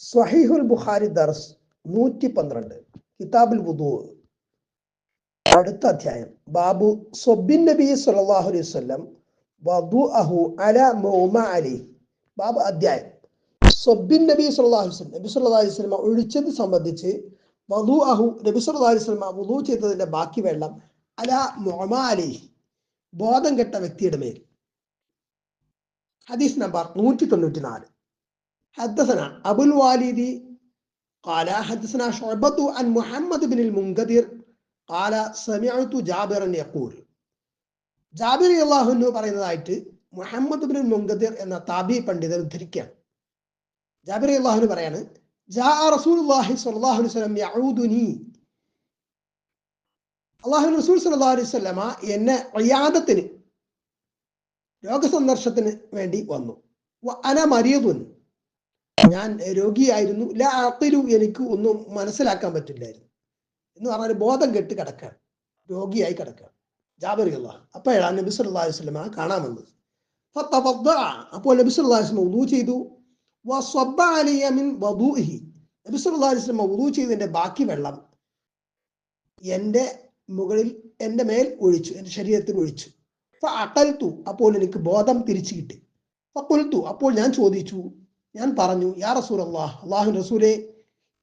സ്വഹീഹുൽ ബുഖാരി ദർസ് നൂറ്റി പന്ത്രണ്ട് കിതാബുൽ വുദു. അടുത്ത അധ്യായം. ബാബു സൊബിൻ നബി സല്ലാഹു അലൈഹി വസല്ലം വദുഅഹു അല മൗമ അലി ബാബു അധ്യായം. സൊബിൻ നബി സല്ലാഹു അലൈഹി നബി സല്ലാ അലൈഹി സ്വലമ ഒഴിച്ചത് സംബന്ധിച്ച് വധു അഹു നബി സല്ലാ അലൈഹി സ്വലമ വധു ചെയ്തതിന്റെ ബാക്കി വെള്ളം അല മൗമ അലി ബോധം കെട്ട വ്യക്തിയുടെ മേൽ. ഹദീസ് നമ്പർ നൂറ്റി തൊണ്ണൂറ്റി നാല് حدثنا أبو الوالد قال حدثنا شعبة عن محمد بن المنقدر قال سمعت جابرا يقول ജാബിർ അള്ളാഹുന്നു പറയുന്നതായിട്ട് മുഹമ്മദ് ബിൻ മുങ്കദിർ എന്ന താബി പണ്ഡിതൻ ഉദ്ധരിക്കുകയാണ് ജാബിർ അള്ളാഹുന് പറയാണ് ജാ റസൂലുള്ളാഹി സ്വല്ലല്ലാഹു അലൈഹി വസല്ലം യഊദുനി അള്ളാഹു റസൂൽ സല്ലല്ലാഹു അലൈഹി വസല്ലമ എന്നെ അയാദത്തിന് രോഗസന്ദർശനത്തിന് വേണ്ടി വന്നു വ അന മരിയതുൻ ഞാൻ രോഗിയായിരുന്നു. ലാ അഖിലു എനിക്ക് ഒന്നും മനസ്സിലാക്കാൻ പറ്റില്ലായിരുന്നു. എന്ന് പറഞ്ഞാൽ ബോധം കെട്ട് കിടക്കാൻ രോഗിയായി കിടക്കാൻ ജാബർ അള്ളാഹ് അപ്പോഴാണ് നബി അലൈഹി വസല്ലമ കാണാൻ വന്നത്. അപ്പോൾ നബി അലൈഹി വസല്ലം വുദൂ ചെയ്തു. നബി അലൈഹി വസല്ലം വുദൂ ചെയ്തതിന്റെ ബാക്കി വെള്ളം എന്റെ മുകളിൽ എന്റെ മേൽ ഒഴിച്ചു എന്റെ ശരീരത്തിൽ ഒഴിച്ചു. അപ്പൊ അട്ടൽത്തു അപ്പോൾ എനിക്ക് ബോധം തിരിച്ചു കിട്ടി. ഫക്കുൽത്തു അപ്പോൾ ഞാൻ ചോദിച്ചു ഞാൻ പറഞ്ഞു യാ റസൂൽ അള്ളാഹ് അള്ളാഹു റസൂലെ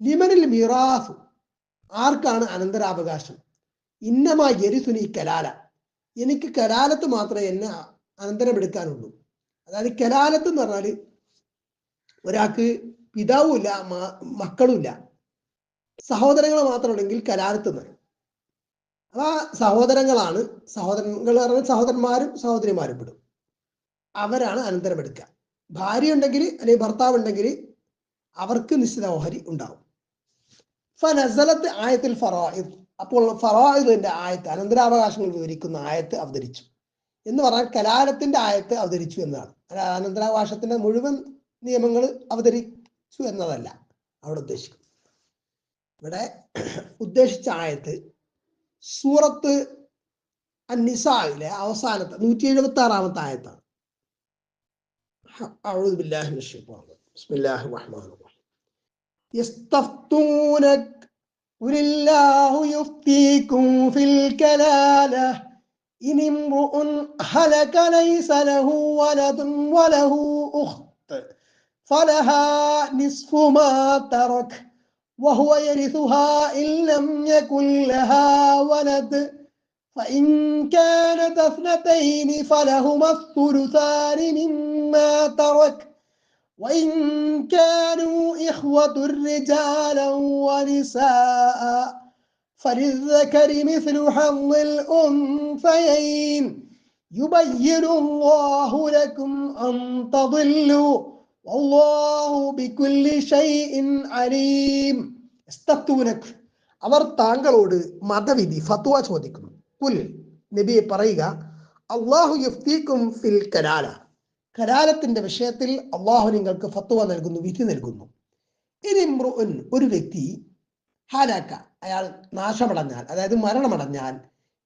ലിമനിൽ മിറാഫ് ആർക്കാണ് അനന്തരാവകാശം? ഇന്നമാ എരിസുനി കലാല. എനിക്ക് കലാലത്ത് മാത്രമേ എന്നെ അനന്തരമെടുക്കാനുള്ളൂ. അതായത് കലാലത്ത് എന്ന് പറഞ്ഞാൽ ഒരാൾക്ക് പിതാവുമില്ല മക്കളുമില്ല. സഹോദരങ്ങൾ മാത്രമുണ്ടെങ്കിൽ കലാലത്ത് എന്ന് അപ്പൊ ആ സഹോദരങ്ങളാണ് സഹോദരങ്ങൾ പറഞ്ഞാൽ സഹോദരന്മാരും സഹോദരിമാരും പെടും. അവരാണ് അനന്തരമെടുക്കുക. ഭാര്യ ഉണ്ടെങ്കിൽ അല്ലെങ്കിൽ ഭർത്താവ് ഉണ്ടെങ്കിൽ അവർക്ക് നിശ്ചിത ഓഹരി ഉണ്ടാവും. ഫനസലത്ത് ആയത്തിൽ ഫറായിദ്. അപ്പോൾ ഫറായിദിന്റെ ആയത്ത് അനന്തരാവകാശങ്ങൾ വിവരിക്കുന്ന ആയത്ത് അവതരിച്ചു. എന്ന് പറഞ്ഞാൽ കലാലത്തിന്റെ ആയത്ത് അവതരിച്ചു എന്നാണ് അനന്തരാവകാശത്തിന്റെ മുഴുവൻ നിയമങ്ങൾ അവതരിച്ചു എന്നതല്ല അവിടെ ഉദ്ദേശിക്കുന്നു ഇവിടെ ഉദ്ദേശിച്ച ആയത്ത് സൂറത്ത് അന്നിസായിലെ അവസാനത്തെ നൂറ്റി എഴുപത്തി ആറാമത്തെ ആയത്താണ്. أعوذ بالله من الشيطان بسم الله الرحمن الرحيم. يستفتونك قل الله يفتيكم في الكلالة. إن امرؤ هلك ليس له ولد وله أخت فلها نصف ما ترك وهو يرثها إن لم يكن لها ولد. فإن كانت اثنتين فلهما الثلثان مما ترك وإن كانوا إخوة رجالا ونساء فللذكر مثل حظ الأنثيين يبين الله لكم أن تضلوا والله بكل شيء عليم استفتونك അവർ താങ്കളോട് മതവിധി ഫത്വ ചോദിക്കുന്നു കുൽ നബിയെ പറയുക അള്ളാഹു യുഫ്തീക്കും ഫിൽ കലാല കലാലത്തിന്റെ വിഷയത്തിൽ അള്ളാഹു നിങ്ങൾക്ക് ഫത്വ നൽകുന്നു വിധി നൽകുന്നു. ഇനിമ്രുൻ ഒരു വ്യക്തി ഹാലാക്ക അയാൾ നാശമടഞ്ഞാൽ അതായത് മരണമടഞ്ഞാൽ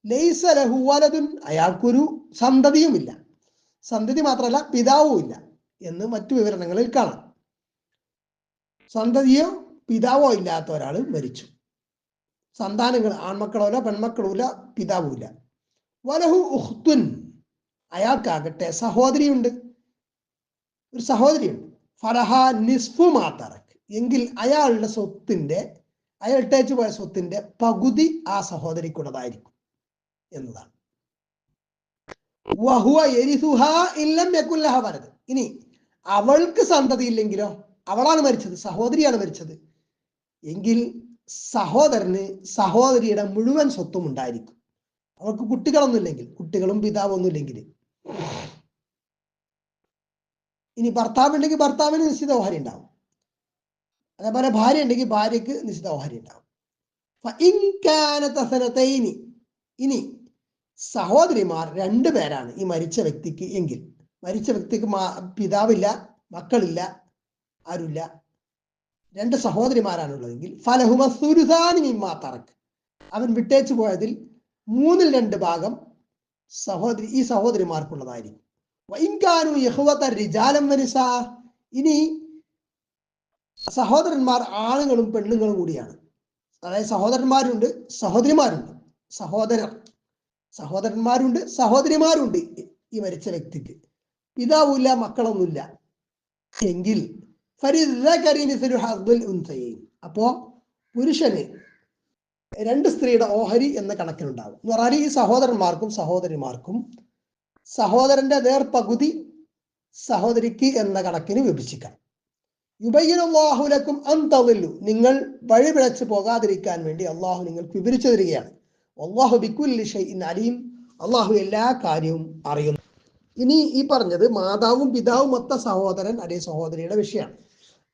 ലൈസ ലഹു വലതുൻ അയാൾക്കൊരു സന്തതിയുമില്ല. സന്തതി മാത്രമല്ല പിതാവും ഇല്ല എന്ന് മറ്റു വിവരണങ്ങളിൽ കാണാം. സന്തതിയോ പിതാവോ ഇല്ലാത്ത ഒരാൾ മരിച്ചു. സന്താനങ്ങൾ ആൺമക്കളോ പെൺമക്കളോ ഇല്ല പിതാവുമില്ല വലഹു ഉഹ്തുൻ അയാൾക്കാകട്ടെ സഹോദരിയുണ്ട്. ഒരു സഹോദരിയുണ്ട്. ഫറഹ നിസ്ഫു മാത്തറക്ക് എങ്കിൽ അയാളുടെ സ്വത്തിന്റെ അയാൾ ഇട്ടേച്ചു പോയ സ്വത്തിന്റെ പകുതി ആ സഹോദരിക്കുള്ളതായിരിക്കും എന്നതാണ്. വഹുവ വരത് ഇനി അവൾക്ക് സന്തതി ഇല്ലെങ്കിലോ? അവളാണ് മരിച്ചത് സഹോദരിയാണ് മരിച്ചത്. എങ്കിൽ സഹോദരന് സഹോദരിയുടെ മുഴുവൻ സ്വത്തും ഉണ്ടായിരിക്കും. അവൾക്ക് കുട്ടികളൊന്നുമില്ലെങ്കിൽ കുട്ടികളും പിതാവൊന്നും ഇല്ലെങ്കിൽ ഇനി ഭർത്താവ് ഉണ്ടെങ്കിൽ ഭർത്താവിന് നിശ്ചിത ഓഹരി ഉണ്ടാവും. അതേപോലെ ഭാര്യ ഉണ്ടെങ്കിൽ ഭാര്യക്ക് നിശ്ചിത ഓഹരി ഉണ്ടാവും. ഇനി ഇനി സഹോദരിമാർ രണ്ടു പേരാണ് ഈ മരിച്ച വ്യക്തിക്ക് എങ്കിൽ. മരിച്ച വ്യക്തിക്ക് പിതാവില്ല മക്കളില്ല ആരുമില്ല രണ്ട് സഹോദരിമാരാണുള്ളതെങ്കിൽ. ഫലഹുമ സുരുസാനി മിമ്മാ തറക്ക്. അവൻ വിട്ടേച്ചു പോയതിൽ മൂന്നിൽ രണ്ട് ഭാഗം സഹോദരി ഈ സഹോദരിമാർക്കുള്ളതായിരിക്കും. റിജാലം ഇനി സഹോദരന്മാർ ആണുങ്ങളും പെണ്ണുങ്ങളും കൂടിയാണ്. അതായത് സഹോദരന്മാരുണ്ട് സഹോദരിമാരുണ്ട്. സഹോദരർ സഹോദരന്മാരുണ്ട് സഹോദരിമാരുണ്ട് ഈ മരിച്ച വ്യക്തിക്ക്. പിതാവില്ല മക്കളൊന്നുമില്ല. എങ്കിൽ അപ്പോ പുരുഷന് രണ്ട് സ്ത്രീയുടെ ഓഹരി എന്ന കണക്കിലുണ്ടാവും. എന്ന് പറഞ്ഞാൽ ഈ സഹോദരന്മാർക്കും സഹോദരിമാർക്കും സഹോദരന്റെ നേർപകുതി സഹോദരിക്ക് എന്ന കണക്കിന് വിഭജിക്കാം. യുബയ്യനുല്ലാഹുലക്കും അന്തവല്ലു നിങ്ങൾ വഴി പിഴച്ചു പോകാതിരിക്കാൻ വേണ്ടി അള്ളാഹു നിങ്ങൾക്ക് വിവരിച്ചു തരികയാണ്. അള്ളാഹു ബിക്കുല്ലി ഷൈഇൻ അലീം. അള്ളാഹു എല്ലാ കാര്യവും അറിയുന്നു. ഇനി ഈ പറഞ്ഞത് മാതാവും പിതാവും ഒത്ത സഹോദരൻ അല്ലെ സഹോദരിയുടെ വിഷയമാണ്.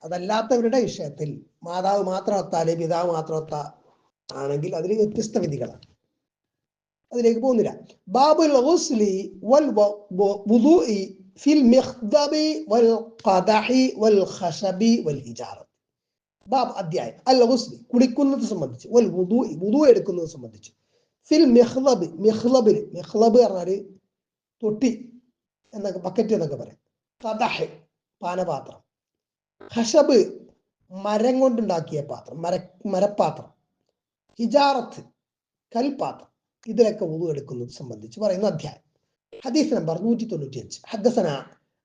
അതല്ലാത്തവരുടെ വിഷയത്തിൽ മാതാവ് മാത്രം ഒത്താൽ പിതാവ് മാത്രം ഒത്ത ആണെങ്കിൽ അതിൽ വ്യത്യസ്ത വിധികളാണ്. അതിലേക്ക് പോകുന്നില്ല. ബാബുൽ ഗുസ്ലി വൽ വുദൂഇ ഫിൽ മിഖ്ദബി വൽ ഖദഹി വൽ ഖശബി വൽ ഹിജാറ ബാബ് അധ്യായം. അൽ ഗുസ്ലി കുളിക്കുന്നത് സംബന്ധിച്ച് വൽ വുദൂഇ വുദൂ എടുക്കുന്നത് സംബന്ധിച്ച്. ഫിൽ മിഖ്ലബ് മിഖ്ലബിൽ മിഖ്ലബ് പറഞ്ഞാൽ തൊട്ടി എന്നൊക്കെ ബക്കറ്റ് എന്നൊക്കെ പറയും. കഥഹ് പാനപാത്രം. ഖശബ് മരം കൊണ്ടുണ്ടാക്കിയ പാത്രം മര മരപ്പാത്രം. ഹിജാറത്ത് കൽപാത്രം ഇതിലൊക്കെ ഉതു എടുക്കുന്നത് സംബന്ധിച്ച് പറയുന്ന അധ്യായം ഹദീസ് നമ്പർ നൂറ്റി തൊണ്ണൂറ്റി അഞ്ച് ഹദ്ദസന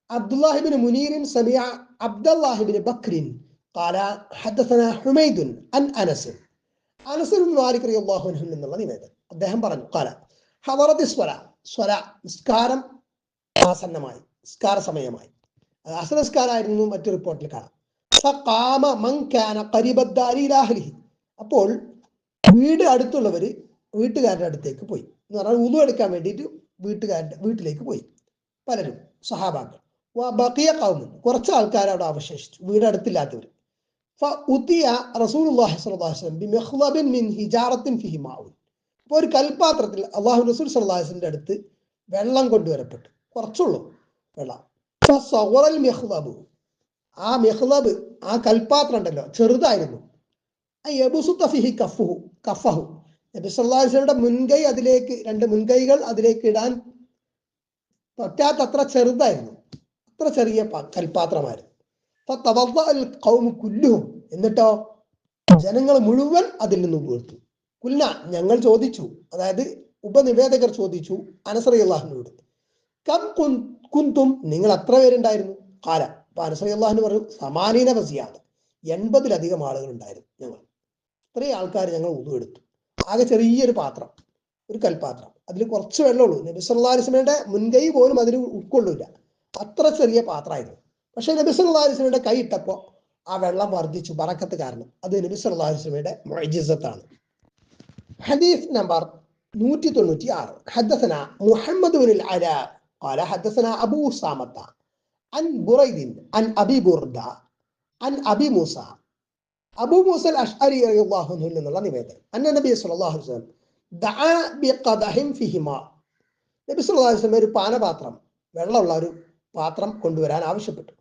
അബ്ദുല്ലാഹിബിൻ മുനീറിൻ സമിയ അബ്ദുല്ലാഹിബിൻ ബക്രിൻ قال حدثنا حميد عن انس انس بن مالك رضي الله عنه എന്നുള്ള നിവേദനം അദ്ദേഹം പറഞ്ഞു قال حضرت الصلاه സ്വല നിസ്കാരം ആസന്നമായി നിസ്കാര സമയമായി അസർ നിസ്കാരമായിരുന്നു മറ്റു റിപ്പോർട്ടിൽ കാണാം ഫഖാമ മൻ കാന ഖരീബദ്ദാരി ഇലാ അഹ്ലിഹി അപ്പോൾ വീട് അടുത്തുള്ളവര് വീട്ടുകാരുടെ അടുത്തേക്ക് പോയി. എന്ന് പറഞ്ഞാൽ ഉതു എടുക്കാൻ വേണ്ടിയിട്ട് വീട്ടുകാരുടെ വീട്ടിലേക്ക് പോയി. പലരും സഹാബാക്കൾ. ബക്കിയ കൗമൻ കുറച്ച് ആൾക്കാർ അവിടെ അവശേഷിച്ചു. വീട് അടുത്തില്ലാത്തവർ. ഉത്തിയ മിൻ ഹിജാറത്തിൻ ഒരു കൽപാത്രത്തിൽ അള്ളാഹു റസൂൽ വസല്ലം അടുത്ത് വെള്ളം കൊണ്ടുവരപ്പെട്ടു. കുറച്ചുള്ളൂ വെള്ളം. മെഹ്ലബ് ആ മെഹ്ലബ് ആ കൽപാത്രം ഉണ്ടല്ലോ ചെറുതായിരുന്നു. ഫിഹി കഫുഹു കഫഹു. നബി സല്ലല്ലാഹു അലൈഹി മുൻകൈ അതിലേക്ക് രണ്ട് മുൻകൈകൾ അതിലേക്ക് ഇടാൻ പറ്റാത്തത്ര ചെറുതായിരുന്നു. അത്ര ചെറിയ കൽപാത്രമായിരുന്നു. കുല്ലുഹും. എന്നിട്ടോ ജനങ്ങൾ മുഴുവൻ അതിൽ നിന്ന് വീർത്തു. കുല്ല ഞങ്ങൾ ചോദിച്ചു. അതായത് ഉപനിവേദകർ ചോദിച്ചു അനസറി അള്ളാഹിനോട് കം കുന്തും നിങ്ങൾ അത്ര പേരുണ്ടായിരുന്നു? കാല അപ്പൊ അനസറി അള്ളാഹിന് പറഞ്ഞു സമാനീന വസിയാണ് എൺപതിലധികം ആളുകൾ ഉണ്ടായിരുന്നു ഞങ്ങൾ. ഇത്രയും ആൾക്കാർ ഞങ്ങൾ ഉതു എടുത്തു. ആകെ ചെറിയൊരു പാത്രം ഒരു കൽപാത്രം അതിൽ കുറച്ച് വെള്ളമുള്ളൂ നബി സല്ലാ അലിസ്മയുടെ മുൻകൈ പോലും അതിൽ ഉൾക്കൊള്ളൂല അത്ര ചെറിയ പാത്രമായിരുന്നു പക്ഷെ നബി സല്ലാ അലിസ്മയുടെ കൈ ഇട്ടപ്പോൾ ആ വെള്ളം വർദ്ധിച്ചു പറക്കത്ത് കാരണം അത് നബി സല്ലാ അലിസ്മയുടെ മൊയ്ജിസത്താണ് ഹദീസ് നമ്പർ നൂറ്റി തൊണ്ണൂറ്റി ആറ് ഹദ്ദസന മുഹമ്മദ് ബിൻ അല قال حدثنا أبو سامة عن بريد عن أبي بردة عن أبي موسى അബൂ മൂസൽ അഷ്അരി അൻഹു എന്നുള്ള നിവേദനം. അന്ന നബി ബിഖദഹിൻ ഫിഹിമ. നബി സല്ലല്ലാഹു അലൈഹി വസല്ലം ഒരു പാനപാത്രം വെള്ളമുള്ള ഒരു പാത്രം കൊണ്ടുവരാൻ ആവശ്യപ്പെട്ടു.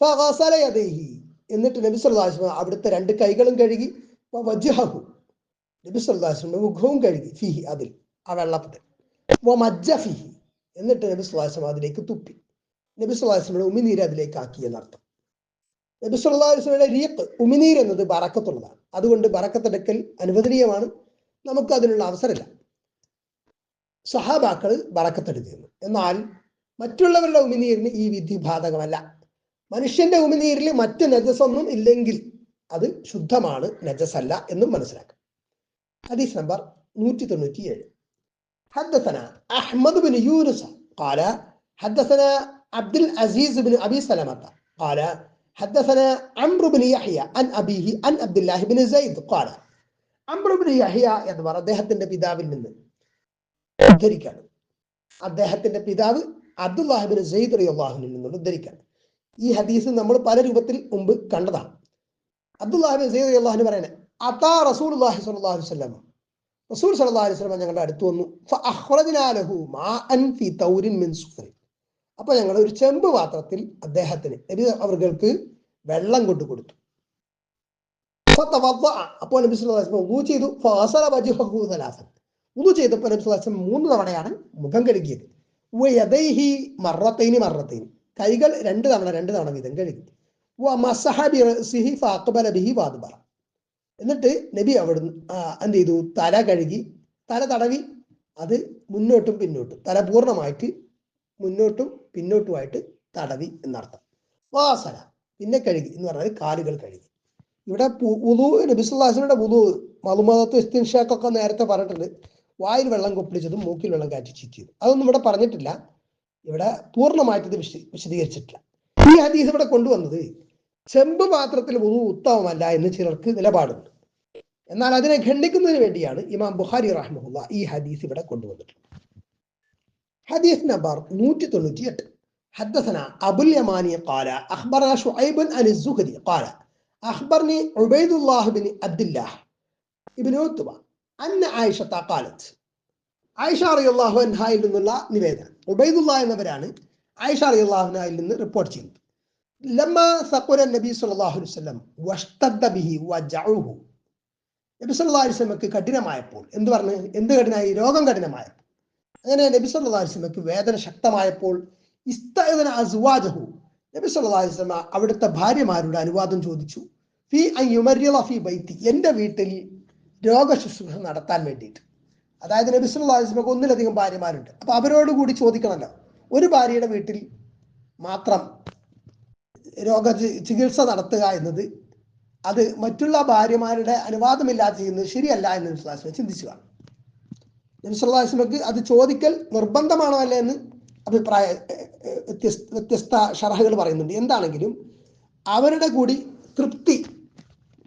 ഫഗസല യദൈഹി. എന്നിട്ട് നബി സല്ലല്ലാഹു അലൈഹി വസല്ലം അവിടുത്തെ രണ്ട് കൈകളും കഴുകി വജ്ഹഹു. നബി അലൈഹി വസല്ലം മുഖവും കഴുകി ഫിഹി അതിൽ ആ വെള്ളത്തിൽ. മജ്ജ ഫിഹി. എന്നിട്ട് നബി സല്ലല്ലാഹു അലൈഹി വസല്ലം അതിലേക്ക് തുപ്പി. നബി അലൈഹി വസല്ലം ഉമിനീര് അതിലേക്ക് ആക്കി എന്നർത്ഥം. നബി സല്ലല്ലാഹു അലൈഹി വസല്ലമയുടെ റീഖ് ഉമിനീർ എന്നത് ബറക്കത്തുള്ളതാണ് അതുകൊണ്ട് ബറക്കത്തെടുക്കൽ അനുവദനീയമാണ് നമുക്ക് അതിനുള്ള അവസരമില്ല സഹാബാക്കൾ ബറക്കത്തെടുക്കുന്നു എന്നാൽ മറ്റുള്ളവരുടെ ഉമിനീരിന് ഈ വിധി ബാധകമല്ല മനുഷ്യന്റെ ഉമിനീരിൽ മറ്റ് നജസൊന്നും ഇല്ലെങ്കിൽ അത് ശുദ്ധമാണ് നജസല്ല എന്നും മനസ്സിലാക്കാം ഹദീസ് നമ്പർ നൂറ്റി തൊണ്ണൂറ്റി ഏഴ് حدثنا أحمد بن يونس قال حدثنا عبد العزيز بن أبي سلمة قال حدثنا عمرو بن يحيى عن أبيه عن عبد الله بن زيد قال عمرو بن يحيى എന്ന് പറഞ്ഞ അദ്ദേഹത്തിന്റെ പിതാവിൽ നിന്ന് ഉദ്ധരിക്കാണ് അദ്ദേഹത്തിന്റെ പിതാവ് അബ്ദുല്ലാഹിബിൻ സെയ്ദ് അള്ളാഹുവിൽ നിന്നും ഉദ്ധരിക്കാണ് ഈ ഹദീസ് നമ്മൾ പല രൂപത്തിൽ മുമ്പ് കണ്ടതാണ് അബ്ദുല്ലാഹിബിൻ സെയ്ദ് അള്ളാഹുന് പറയുന്നത് അതാ റസൂൽ അള്ളാഹി സ്വല്ലല്ലാഹു അലൈഹി വസല്ലം റസൂൽ സല്ലല്ലാഹു അലൈഹി വസല്ലം ഞങ്ങളുടെ അടുത്ത് വന്നു അപ്പൊ ഞങ്ങൾ ഒരു ചെമ്പ് പാത്രത്തിൽ അദ്ദേഹത്തിന് അവർക്ക് വെള്ളം കൊണ്ടു കൊടുത്തു. അപ്പോൾ ചെയ്തു. നബി സ്വലാസ്ലം മൂന്ന് തവണയാണ് മുഖം കഴുകിയത്. യദൈഹി മറത്തൈനി മറത്തൈനി. കൈകൾ രണ്ട് തവണ രണ്ട് തവണ വീതം കഴുകി. ബിഹി എന്നിട്ട് നബി അവിടുന്ന് എന്ത് ചെയ്തു? തല കഴുകി. തല തടവി. അത് മുന്നോട്ടും പിന്നോട്ടും. തല പൂർണമായിട്ട് മുന്നോട്ടും പിന്നോട്ടുമായിട്ട് തടവി എന്നർത്ഥം. വാസന. പിന്നെ കഴുകി എന്ന് പറഞ്ഞാൽ കാലുകൾ കഴുകി. ഇവിടെ ഉദു നബിസുല്ലാസിനുടെ ഉദു മധുമതത്വ ഇസ്തിൻഷാക്കൊക്കെ നേരത്തെ പറഞ്ഞിട്ടുണ്ട്. വായിൽ വെള്ളം കൊപ്പിടിച്ചതും മൂക്കിൽ വെള്ളം കാറ്റി ചീറ്റിയതും അതൊന്നും ഇവിടെ പറഞ്ഞിട്ടില്ല. ഇവിടെ പൂർണമായിട്ട് ഇത് വിശദീ വിശദീകരിച്ചിട്ടില്ല. ഈ ഹദീസ് ഇവിടെ കൊണ്ടുവന്നത് ചെമ്പ് പാത്രത്തിൽ ഉദു ഉത്തമമല്ല എന്ന് ചിലർക്ക് നിലപാടുണ്ട്. എന്നാൽ അതിനെ ഖണ്ഡിക്കുന്നതിന് വേണ്ടിയാണ് ഇമാം ബുഹാരി റഹ്മുല്ല ഈ ഹദീസ് ഇവിടെ കൊണ്ടുവന്നിട്ടുള്ളത്. ഹദീസ് നമ്പർ നൂറ്റി തൊണ്ണൂറ്റി എട്ട് حدثنا أبو اليماني قال أخبرنا شعيب عن الزهري قال أخبرني عبيد الله بن عبد الله ابن عتبة أن عائشة قالت ആയിഷ അറിയാഹു അൻഹായിൽ നിന്നുള്ള നിവേദനം ഉബൈദുള്ള എന്നവരാണ് ആയിഷ അറിയാഹുനായിൽ നിന്ന് റിപ്പോർട്ട് ചെയ്യുന്നത് ലമ്മ സഖുര നബി സല്ലല്ലാഹു അലൈഹി വസല്ലം വഷ്തദ്ദ ബിഹി വജഉഹു നബി സല്ലല്ലാഹു അലൈഹി വസല്ലമക്ക് കഠിനമായപ്പോൾ എന്ത് പറഞ്ഞു എന്ത് കഠിനമായി രോഗം കഠിനമായപ്പോൾ അങ്ങനെ നബി സല്ലാസ്ലമക്ക് വേദന ശക്തമായപ്പോൾ ഇസ്തഅദന അസ്വാജഹു. നബി വസല്ലമ അവിടുത്തെ ഭാര്യമാരുടെ അനുവാദം ചോദിച്ചു. ഫി അൻ യുമർരിള ഫി ബൈത്തി എന്റെ വീട്ടിൽ രോഗശുശ്രൂഷ നടത്താൻ വേണ്ടിയിട്ട്. അതായത് നബി വസല്ലമക്ക് ഒന്നിലധികം ഭാര്യമാരുണ്ട്. അപ്പൊ അവരോട് കൂടി ചോദിക്കണമല്ലോ ഒരു ഭാര്യയുടെ വീട്ടിൽ മാത്രം രോഗ ചികിത്സ നടത്തുക എന്നത് അത് മറ്റുള്ള ഭാര്യമാരുടെ അനുവാദമില്ലാതെ ചെയ്യുന്നത് ശരിയല്ല എന്ന് സല്ലല്ലാഹു ചിന്തിച്ചു കാണും. നബി സല്ലല്ലാഹു അലൈഹി വസല്ലമക്ക് അത് ചോദിക്കൽ നിർബന്ധമാണോ അല്ലേ എന്ന് അഭിപ്രായ വ്യത്യസ്ത വ്യത്യസ്ത ഷറഹകൾ പറയുന്നുണ്ട്. എന്താണെങ്കിലും അവരുടെ കൂടി തൃപ്തി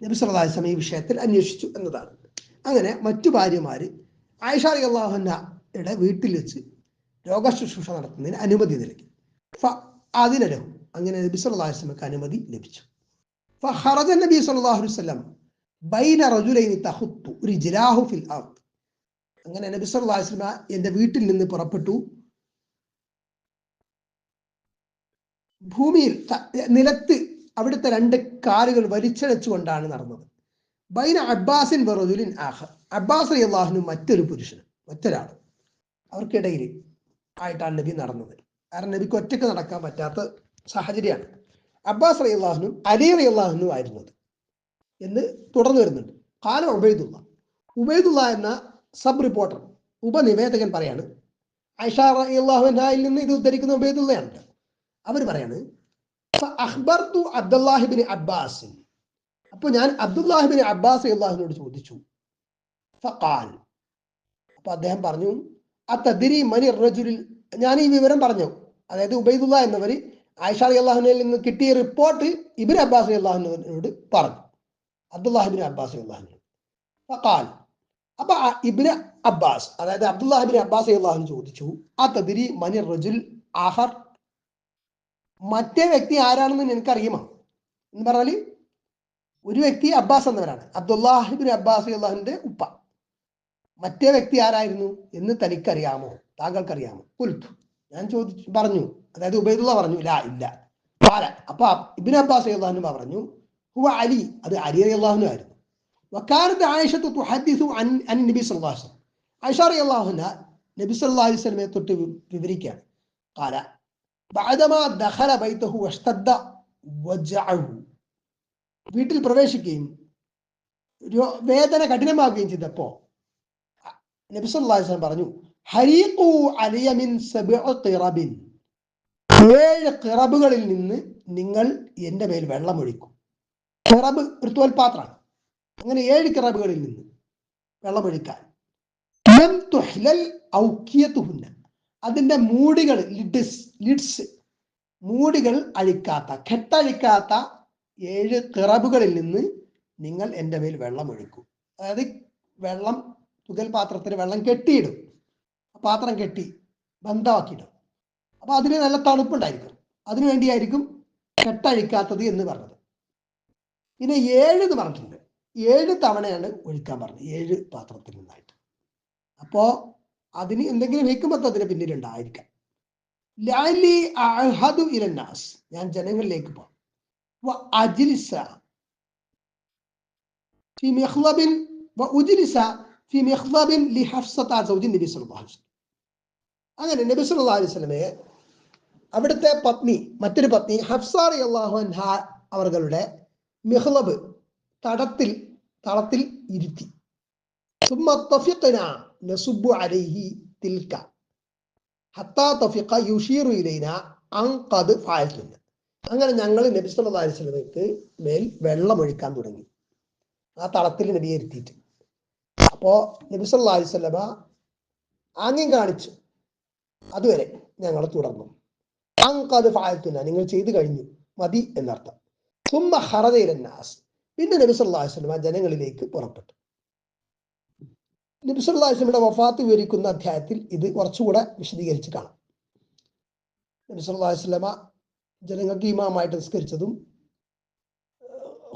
നബി സല്ലല്ലാഹു ഈ വിഷയത്തിൽ അന്വേഷിച്ചു എന്നതാണ്. അങ്ങനെ മറ്റു ഭാര്യമാര് ആയിഷ അള്ളാഹുനയുടെ വീട്ടിൽ വെച്ച് രോഗശുശ്രൂഷ നടത്തുന്നതിന് അനുമതി നൽകി. ഫ അതിനലഹു അങ്ങനെ നബി സല്ലല്ലാഹു അനുമതി ലഭിച്ചു. ഫഹറജ നബി സല്ലല്ലാഹു അലൈഹി വസല്ലം ബൈന റജുലൈനി തഖുത്തു ജിലാഹു ഫിൽ അങ്ങനെ നബി സല്ലല്ലാഹു അലൈഹി വീട്ടിൽ നിന്ന് പുറപ്പെട്ടു. ഭൂമിയിൽ നിലത്ത് അവിടുത്തെ രണ്ട് കാലുകൾ വലിച്ചഴച്ചുകൊണ്ടാണ് നടന്നത്. ബൈന അബ്ബാസിൻ വെറുതുലിൻ ആഹ അബ്ബാസ് അലി അള്ളാഹുനും മറ്റൊരു പുരുഷനും മറ്റൊരാൾ അവർക്കിടയിൽ ആയിട്ടാണ് നബി നടന്നത്. കാരണം നബിക്ക് ഒറ്റയ്ക്ക് നടക്കാൻ പറ്റാത്ത സാഹചര്യമാണ്. അബ്ബാസ് അലി അള്ളാഹുനും അലി അലി അള്ളാഹുനും ആയിരുന്നത് എന്ന് തുടർന്നു വരുന്നുണ്ട്. കാല ഉബൈദുള്ള. ഉബൈദുള്ള എന്ന സബ് റിപ്പോർട്ടർ ഉപനിവേദകൻ പറയാണ് ഐഷ നിന്ന് ഇത് ഉദ്ധരിക്കുന്ന ഉബൈദുള്ളയാണ്. അവർ പറയാണ് അഖ്ബർത്തു അബ്ദുല്ലാഹിബിൻ അപ്പോൾ ഞാൻ അബ്ദുല്ലാഹിബിൻ അബ്ബാസ് അള്ളാഹുവിനോട് ചോദിച്ചു. അപ്പൊ അദ്ദേഹം പറഞ്ഞു അത്തദിരി തദ്രി മനി റജുലിൽ ഞാൻ ഈ വിവരം പറഞ്ഞു. അതായത് ഉബൈദുല്ല എന്നവർ ആയിഷ അലി അള്ളാഹുനയിൽ നിന്ന് കിട്ടിയ റിപ്പോർട്ട് ഇബിൻ അബ്ബാസ് അള്ളാഹുനോട് പറഞ്ഞു. അബ്ദുല്ലാഹിബിൻ അബ്ബാസ് അള്ളാഹുനോട് അപ്പൊ ഇബിന് അബ്ബാസ് അതായത് അബ്ദുല്ലാഹിബിൻ അബ്ബാസ് അള്ളാഹു ചോദിച്ചു ആ തദ്രി മനി റജുൽ ആഹർ? മറ്റേ വ്യക്തി ആരാണെന്ന് നിനക്ക് നിനക്കറിയുമോ? എന്ന് പറഞ്ഞാൽ ഒരു വ്യക്തി അബ്ബാസ് എന്നവരാണ് അബ്ദുല്ലാഹിബിൻ അബ്ബാസ് അള്ളാഹുവിന്റെ ഉപ്പ. മറ്റേ വ്യക്തി ആരായിരുന്നു എന്ന് തനിക്കറിയാമോ? താങ്കൾക്കറിയാമോ? കുൽത്തു ഞാൻ ചോദിച്ചു പറഞ്ഞു. അതായത് ഉബൈദുള്ള പറഞ്ഞു ഇല്ല ഇല്ല. പാല അപ്പൊ ഇബിൻ അബ്ബാസ് അള്ളാഹുനും പറഞ്ഞു ഹുവ അലി. അത് അലി അള്ളാഹുനു ആയിരുന്നു. വക്കാലത്ത് ആയിഷത്ത് തുഹദ്ദിസു അൻ അൻ നബി സല്ലല്ലാഹു അലൈഹി വസല്ലം ആയിഷ റളിയല്ലാഹുന നബി സല്ലല്ലാഹു അലൈഹി വസല്ലമയെ തൊട്ട് വി- വിവരിക്കുകയാണ് قال بعدما دخل بيته واشتد وجعه വീട്ടിൽ പ്രവേശിക്കുകയും രോ- വേദന കഠിനമാവുകയും ചെയ്തപ്പോ നബി സല്ലല്ലാഹു അലൈഹി വസല്ലം പറഞ്ഞു ഹരീഖു അലിയ മിൻ സബ്ഇ ഖിറബിൻ ഏഴ് ഖിറബുകളിൽ നിന്ന് നിങ്ങൾ എൻ്റെ മേൽ വെള്ളമൊഴിക്കും ഖിറബ് ഒരു തോൽപാത്രമാണ് അങ്ങനെ ഏഴ് കിറബുകളിൽ നിന്ന് വെള്ളമൊഴിക്കാൻ. അതിന്റെ മൂടികൾ ലിഡ്സ് ലിഡ്സ് മൂടികൾ അഴിക്കാത്ത കെട്ടഴിക്കാത്ത ഏഴ് കിറബുകളിൽ നിന്ന് നിങ്ങൾ എന്റെ മേൽ വെള്ളം ഒഴിക്കും അതായത് വെള്ളം തുകൽ പാത്രത്തിൽ വെള്ളം കെട്ടിയിടും. പാത്രം കെട്ടി ബന്ധമാക്കിയിടും. അപ്പൊ അതിന് നല്ല തണുപ്പുണ്ടായിരിക്കും. അതിനു വേണ്ടിയായിരിക്കും കെട്ടഴിക്കാത്തത് എന്ന് പറഞ്ഞത്. പിന്നെ ഏഴ് എന്ന് പറഞ്ഞിട്ടുണ്ട്. ഏഴ് തവണയാണ് ഒഴിക്കാൻ പറഞ്ഞത്. ഏഴ് പാത്രത്തിൽ നിന്നായിട്ട്. അപ്പോ അതിന് എന്തെങ്കിലും വെക്കുമ്പോ അതിന് പിന്നിലുണ്ടായിരിക്കാം ലാലി അഹദു ഇലന്നാസ്. ഞാൻ ജനങ്ങളിലേക്ക് പോകും صلى الله عليه وسلم അങ്ങനെ നബി അലിസ്ലമയെ അവിടുത്തെ പത്നി മറ്റൊരു പത്നി ഹഫ്സാർ അള്ളാഹു അൻഹ അവരുടെ മിഹ്ലബ് തടത്തിൽ തളത്തിൽ ഇരുത്തി. അങ്ങനെ ഞങ്ങൾ നബി സല്ലാ അലിസ്ലമക്ക് മേൽ വെള്ളമൊഴിക്കാൻ തുടങ്ങി. ആ തളത്തിൽ നബിയെ ഇരുത്തിയിട്ട്. അപ്പോ നബി ആംഗ്യം കാണിച്ചു. അതുവരെ ഞങ്ങൾ തുടർന്നു. അങ്കത് ഫായത്തുന്ന നിങ്ങൾ ചെയ്തു കഴിഞ്ഞു. മതി എന്നർത്ഥം. തുമ്മ ഹറതയിലന്നാസ് പിന്നെ നബി ആ ജനങ്ങളിലേക്ക് പുറപ്പെട്ടു. നബി സല്ലല്ലാഹു അലൈഹി വസല്ലമയുടെ വഫാത്ത് വിവരിക്കുന്ന അധ്യായത്തിൽ ഇത് കുറച്ചുകൂടെ വിശദീകരിച്ച് കാണാം. നബി സല്ലല്ലാഹു അലൈഹി വസല്ലമ ജനങ്ങൾക്ക് ഇമാമായിട്ട് നിസ്കരിച്ചതും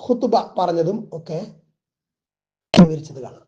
ഖുത്തുബ പറഞ്ഞതും ഒക്കെ വിവരിച്ചത് കാണാം.